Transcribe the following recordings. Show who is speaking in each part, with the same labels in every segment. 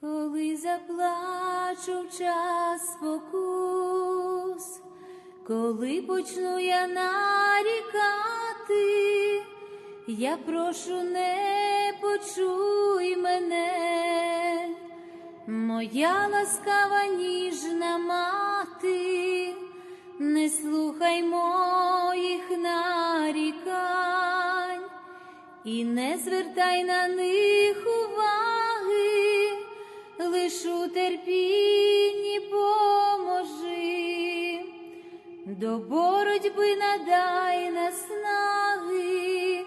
Speaker 1: Коли заплачу в час спокус, коли почну я нарікати, я прошу, не почуй мене, моя ласкава ніжна мати, не слухай моїх нарікань і не звертай на них лиш у терпінні поможи, до боротьби надай наснаги,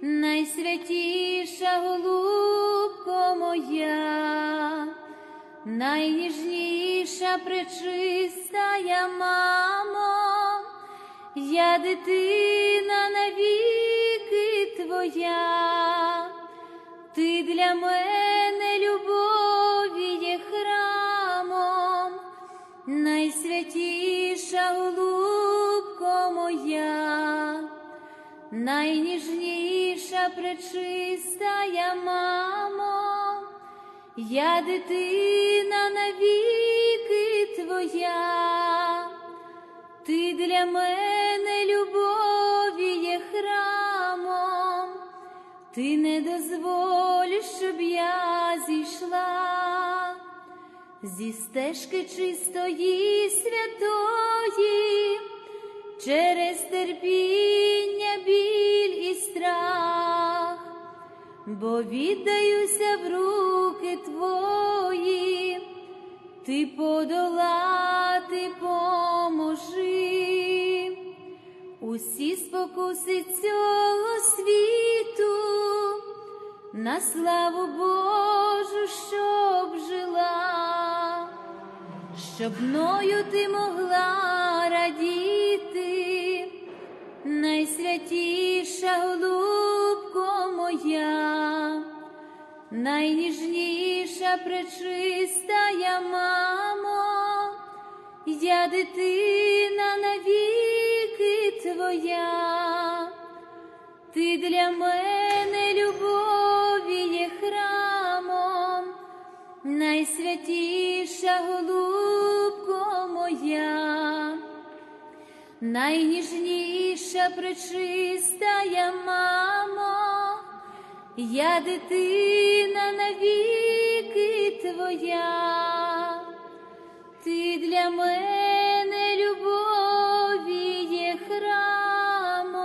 Speaker 1: найсвятіша голубко моя, найніжніша пречистая мамо, я дитина навіки твоя, ти для мене любові найсвятіша голубко моя, найніжніша пречистая мамо, я дитина навіки твоя, ти для мене любові є храмом, ти не дозволиш, щоб я зійшла зі стежки чистої святої, через терпіння, біль і страх, бо віддаюся в руки твої, ти подолати поможи. Усі спокуси цього світу, на славу Божу, щоб жила, щоб мною ти могла радіти, найсвятіша голубко моя, найніжніша пречистая мамо, я дитина навіки твоя, ти для мене любові є храмом, найсвятіша голубко найніжніша пречистая мамо, я дитина навіки твоя, ти для мене любові є храмом.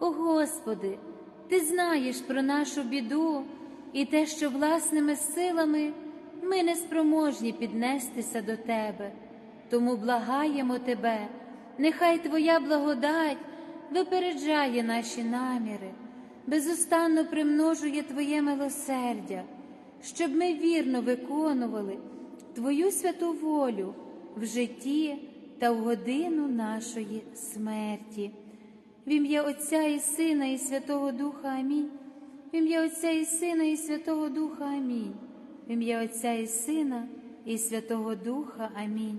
Speaker 1: О Господи, Ти знаєш про нашу біду і те, що власними силами ми не спроможні піднестися до Тебе. Тому благаємо Тебе, нехай Твоя благодать випереджає наші наміри, безустанно примножує Твоє милосердя, щоб ми вірно виконували Твою святу волю в житті та в годину нашої смерті. В ім'я Отця і Сина, і Святого Духа Амінь. В ім'я Отця і Сина, і Святого Духа Амінь. В ім'я Отця і Сина, і Святого Духа Амінь.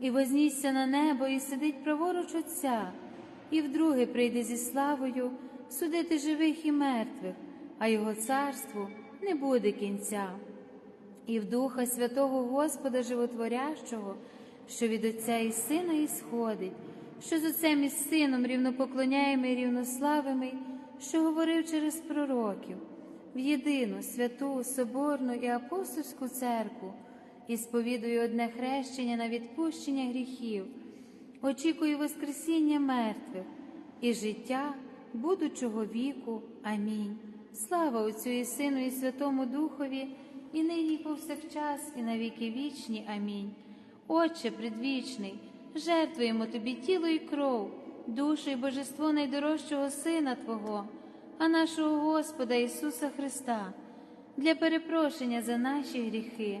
Speaker 1: і вознісся на небо, і сидить праворуч Отця, і вдруге прийде зі славою судити живих і мертвих, а його царству не буде кінця. І в Духа Святого Господа Животворящого, що від Отця і Сина ісходить, що з Отцем і Сином рівнопоклоняємо і рівнославими, що говорив через пророків, в єдину святу, соборну і апостольську церкву, і сповідую одне хрещення на відпущення гріхів, очікую Воскресіння мертвих і життя будучого віку. Амінь. Слава Отцю і Сину, і Святому Духові, і нині повсякчас, і на віки вічні. Амінь. Отче предвічний, жертвуємо Тобі тіло і кров, душу і божество найдорожчого Сина Твого, а нашого Господа Ісуса Христа, для перепрошення за наші гріхи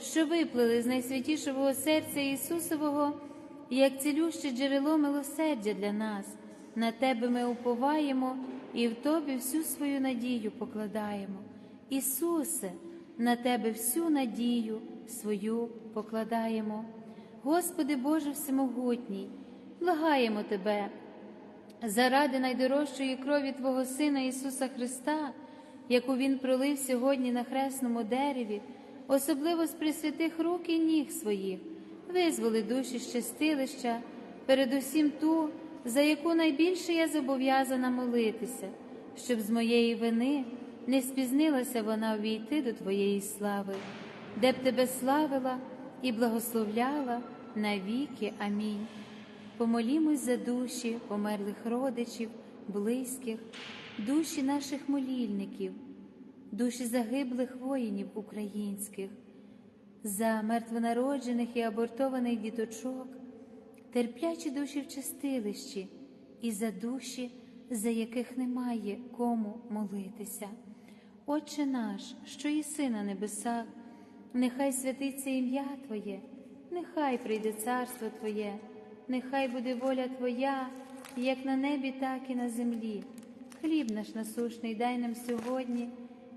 Speaker 1: що виплили з найсвятішого серця Ісусового, як цілюще джерело милосердя для нас. На Тебе ми уповаємо і в Тобі всю свою надію покладаємо. Ісусе, на Тебе всю надію свою покладаємо. Господи Боже Всемогутній, благаємо Тебе, заради найдорожчої крові Твого Сина Ісуса Христа, яку Він пролив сьогодні на хресному дереві особливо з присвятих рук і ніг своїх, визволи душі щастилища, передусім ту, за яку найбільше я зобов'язана молитися, щоб з моєї вини не спізнилася вона увійти до Твоєї слави, де б тебе славила і благословляла навіки. Амінь. Помолімось за душі померлих родичів, близьких, душі наших молільників душі загиблих воїнів українських, за мертвонароджених і абортованих діточок, терплячі душі в чистилищі і за душі, за яких немає кому молитися. Отче наш, що єси на небесах, нехай святиться ім'я Твоє, нехай прийде царство Твоє, нехай буде воля Твоя, як на небі, так і на землі. Хліб наш насушний дай нам сьогодні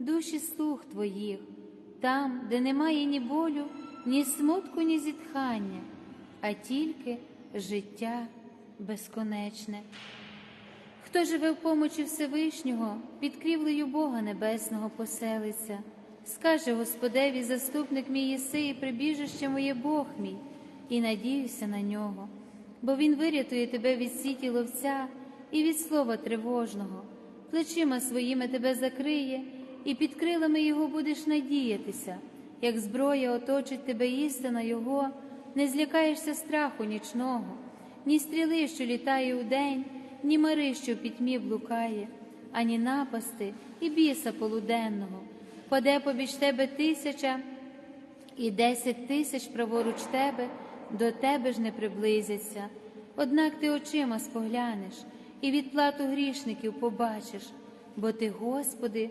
Speaker 1: душі слух Твоїх, там, де немає ні болю, ні смутку, ні зітхання, а тільки життя безконечне. Хто живе в помочі Всевишнього, під крівлею Бога Небесного поселиться, скаже Господеві, заступник мій єси і прибіжище моє Бог мій, і надіюся на нього. бо Він вирятує тебе від сіті ловця і від слова тривожного. Плечима своїми тебе закриє, і під крилами Його будеш надіятися, як зброя оточить тебе істина Його, не злякаєшся страху нічного, ні стріли, що літає удень, ні мари, що пітьмі блукає, ані напасти і біса полуденного. Паде побіч тебе тисяча і десять тисяч праворуч тебе, до тебе ж не приблизяться. Однак ти очима споглянеш і відплату грішників побачиш, бо ти, Господи,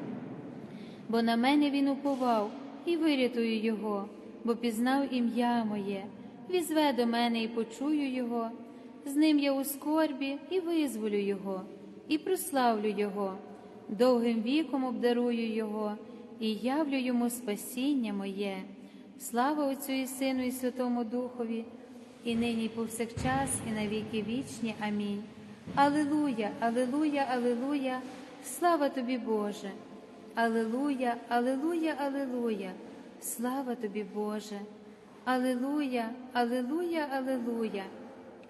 Speaker 1: Бо на мене він уповав і вирятую його, бо пізнав ім'я моє, візве до мене і почую його, з ним я у скорбі і визволю його, і прославлю його, довгим віком обдарую його і явлю йому спасіння моє. Слава Отцю і Сину, і Святому Духові, і нині, і повсякчас, і на віки вічні. Амінь. Алилуя, Алилуя, Алилуя, слава тобі, Боже. Алилуя, Алилуя, Алилуя, слава тобі, Боже. Алилуя, Алилуя, Алилуя,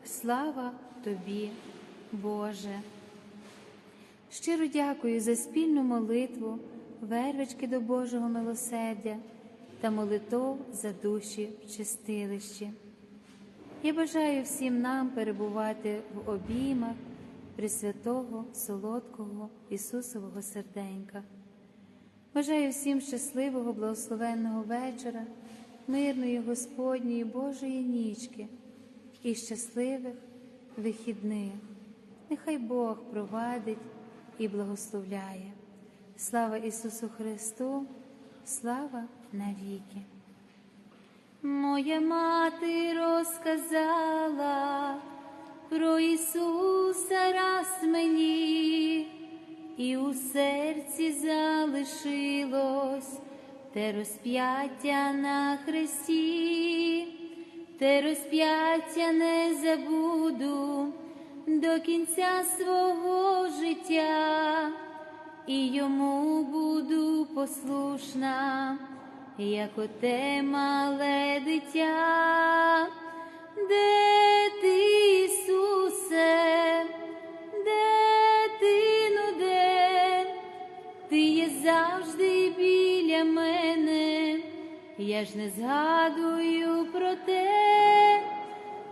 Speaker 1: слава тобі, Боже. Щиро дякую за спільну молитву, вервички до Божого милосердя та молитов за душі в чистилищі. Я бажаю всім нам перебувати в обіймах Пресвятого, солодкого Ісусового серденька. Бажаю всім щасливого, благословенного вечора, мирної Господньої Божої нічки і щасливих вихідних. Нехай Бог провадить і благословляє. Слава Ісусу Христу, слава навіки. Моя мати розказала про Ісуса раз мені, і у серці залишилось те розп'яття на хресті, те розп'яття не забуду до кінця свого життя, і йому буду послушна, як оте мале дитя, де ти, Ісусе, завжди біля мене, я ж не згадую про те,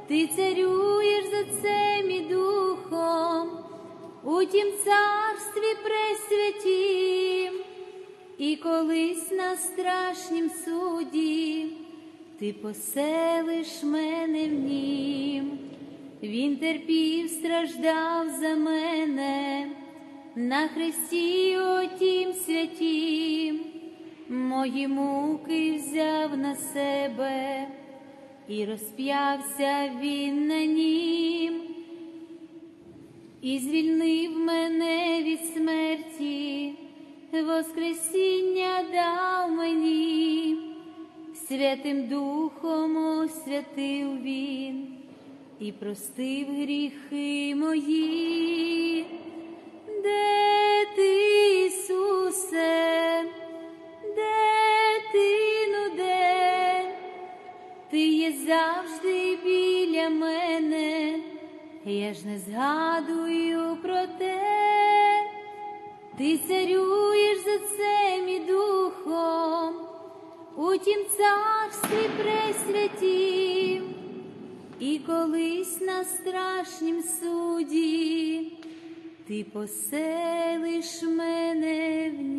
Speaker 1: ти царюєш за цим і духом, у тім царстві пресвятім, і колись на страшнім суді ти поселиш мене в нім. Він терпів, страждав за мене на хресті отім святім, мої муки взяв на себе і розп'явся він на нім, і звільнив мене від смерті, Воскресіння дав мені, Святим Духом освятив він і простив гріхи мої, де ти, Ісусе, де ти, ну де, ти є завжди біля мене, я ж не згадую про те, ти царюєш за цим і духом, у тім царстві пресвятім, і колись на страшнім суді ти поселиш мене в ній.